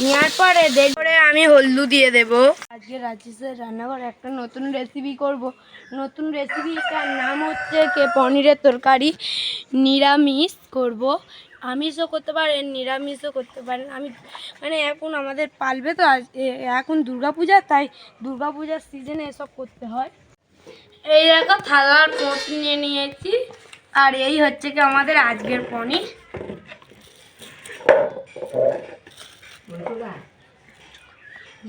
নেওয়ার পরে দেখে আমি হলদু দিয়ে দেব। আজকে রাজেশের রান্নাঘরে একটা নতুন রেসিপি করব। নতুন রেসিপিটার নাম হচ্ছে কে পনিরের তরকারি নিরামিষ করব। আমিষও করতে পারেন, নিরামিষও করতে পারেন। আমি মানে এখন আমাদের পালবে তো এখন দুর্গাপূজা, তাই দুর্গাপূজার সিজনে এসব করতে হয়। এই দেখো থালার মোট নিয়ে নিয়েছি। আর এই হচ্ছে কি আমাদের আজকের পনির।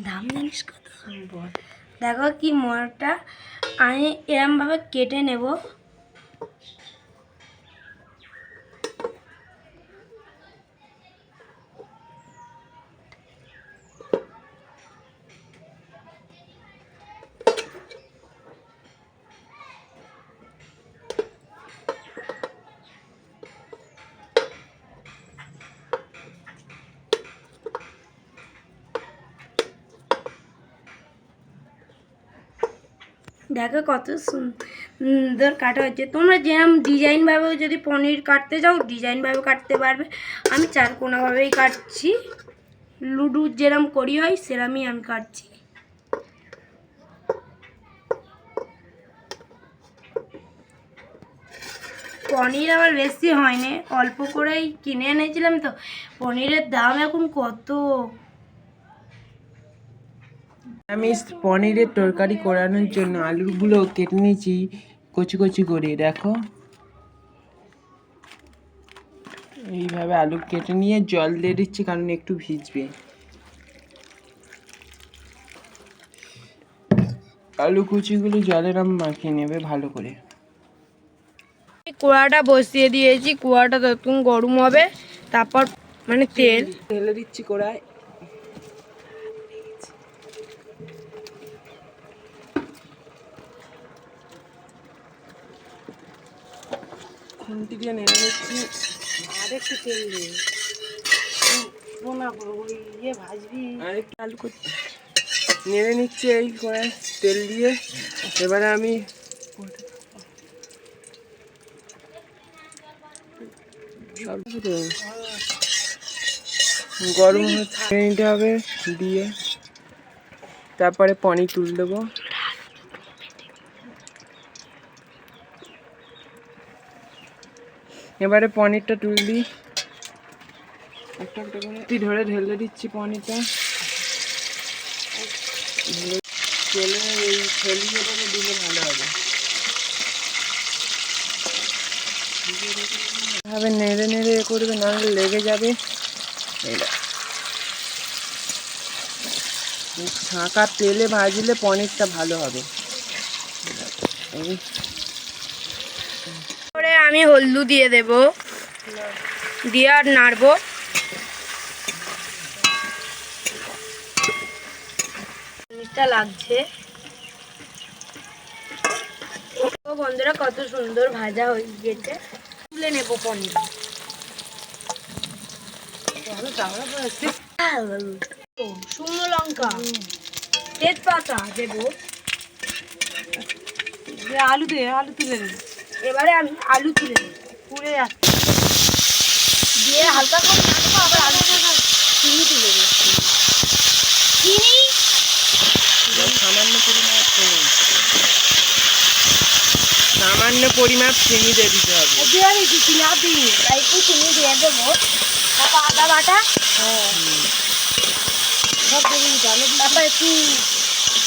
দাম জানিস কত? দেখো কি মরটা। আমি এরমভাবে কেটে নেব। দেখো কত সুন- সুন্দর কাটা হচ্ছে তোমরা যেরকম ডিজাইনভাবেও যদি পনির কাটতে চাও ডিজাইনভাবে কাটতে পারবে। আমি চার চারকোনাভাবেই কাটছি। লুডু যেরম করি হয়, সেরমই আমি কাটছি। পনির আবার বেশি হয়নি। অল্প করেই কিনে এনেছিলাম তো। পনিরের দাম এখন কত? আমি পনিরের তরকারি করানোর জন্য আলুগুলো কেটে নিয়েছি কচি কচি করে দেখো। এইভাবে আলু কেটে নিয়ে জল দিয়ে দিচ্ছি কারণ একটু ভিজবে। আলু কুচিগুলো জলের আম মাখিয়ে নেবে ভালো করে। কুয়াটা বসিয়ে দিয়েছি কুয়াটা ততক্ষণ গরম হবে তারপর মানে তেল। ঢেলে দিচ্ছি কড়ায় খুন্তি দিয়ে নেড়ে নিচ্ছি আর তেল দিয়ে। ইয়ে ভাজবি। আর আলু করছি নেড়ে নিচ্ছি এই করে তেল দিয়ে। এবারে আমি গরম হচ্ছে নিতে হবে, দিয়ে তারপরে পনির তুল দেবো। এবারে পনিরটা তুল দিই। একটা একটা করে ধরে ঢেলে দিচ্ছি পনিরটা। তেলে এই ফেলিয়ে দিলে ভালো হবে। ভাবে নেড়ে নেড়ে এ করবে নাহলে লেগে যাবে। এটা ছাঁকা তেলে ভাজলে পনিরটা ভালো হবে। এই আমি হলদু দিয়ে দেব। দিয়ে আর নাড়বো। জিনিসটা লাগছে। বন্ধুরা, কত সুন্দর ভাজা হয়ে গেছে তুলে নেব পনির। শুকনো লঙ্কা, তেজপাতা দেবো। আলু দিয়ে আলু তুলে দে এবারে আমি আলু তুলে দেবো পুড়ে যাচ্ছে। দিয়ে হালকা করে নাড়বো আবার আলু চিনি তুলে দেবো চিনি? সামান্য পরিমাপ চিনি। সামান্য পরিমাপ চিনি দিয়ে দিতে হবে। দিয়ে আমি চিনি আর দিই একটু চিনি দিয়ে দেবো। তারপর আদা বাটা? হ্যাঁ সব দিয়ে দিতে হবে তারপর একটু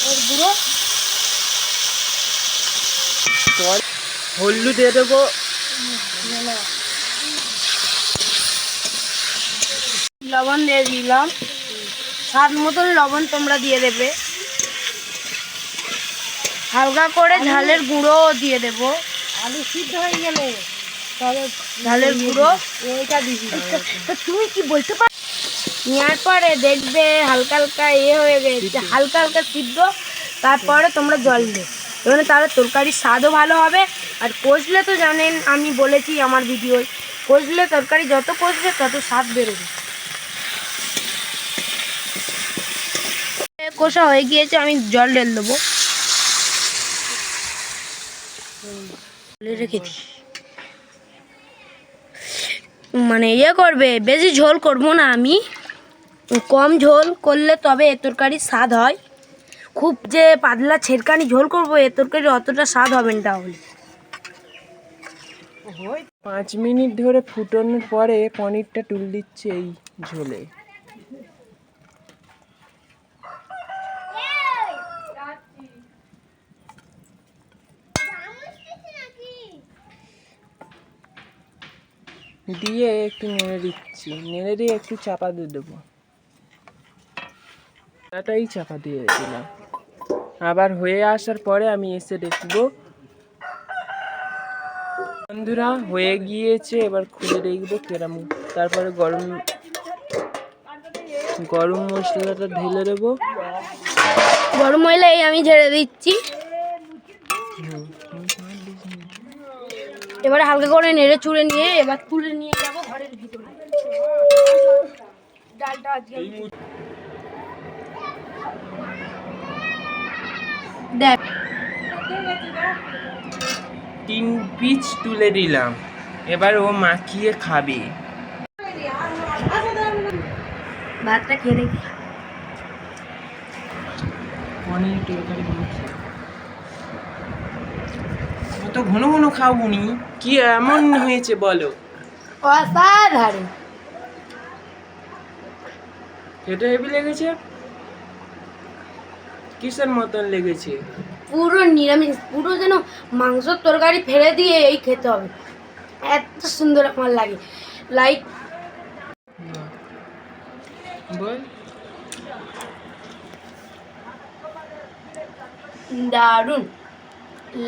ওর গুঁড়ো। হলুদ দিয়ে দেবো। লবণ দিয়ে দিলাম। স্বাদ মতন লবণ তোমরা দিয়ে দেবে। হালকা করে ঝালের গুঁড়ো দিয়ে দেবো। আলু সিদ্ধ হয়ে গেলে তবে ঝালের গুঁড়ো। ওইটা দিবি। তো তুমি কি বলতে পার নেওয়ার পরে দেখবে হালকা হালকা ইয়ে হয়ে গেছে। হালকা হালকা সিদ্ধ। তারপরে তোমরা জল দেবে। এখানে তাহলে তরকারির স্বাদও ভালো হবে। আর কষলে তো জানেন, আমি বলেছি আমার ভিডিও কষলে তরকারি যত কষবে তত স্বাদ বেরোবে। কষা হয়ে গিয়েছে, আমি জল ঢেল দেবো। রেখে দিই। মানে ইয়ে করবে, বেশি ঝোল করব না আমি। কম ঝোল করলে তবে এ তরকারি স্বাদ হয়। খুব যে পাতলা ছেড়কানি ঝোল করব, এ তরকারি অতটা স্বাদ হবে না তাহলে। পাঁচ মিনিট ধরে ফুটানোর পরে পনিরটা তুল দিচ্ছে এই ঝোলে। দিয়ে একটু নেড়ে দিচ্ছি। নেড়ে দিয়ে একটু চাপা দিয়ে দেবো। এটাই চাপা দিয়ে দিলাম। আবার হয়ে আসার পরে আমি এসে দেখব। বন্ধুরা হয়ে গিয়েছে এবার খুলে দেখব কেরাম। তারপরে গরম গরম মশলাটা ঢেলে দেবো। গরম হইলে এই আমি ঝেড়ে দিচ্ছি। এবারে হালকা করে নেড়ে চুড়ে নিয়ে এবার তুলে নিয়ে যাব ঘরের ভিতরে। ডালটা আজকে দেখ। তিন পিচ তুলে দিলাম। এবার ও মাখিয়ে খাবে। ভাতটা খেয়ে দেখি তরকারি মাখি ঘন ঘন নি কি এমন হয়েছে বলো? অসাধারণ। খেতে হেভি লেগেছে? কিসের মতন লেগেছে? পুরো নিরামিষ পুরো যেন মাংসর তরকারি ফেলে দিয়ে এই খেতে হবে। এত সুন্দর আমার লাগে। লাইক বল। দারুণ।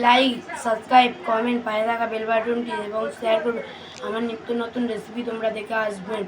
লাইক সাবস্ক্রাইব কমেন্ট পায়ে থাকা বেল বাটনটি এবং শেয়ার করুন আমার নিত্য নতুন রেসিপি তোমরা দেখে আসবেন।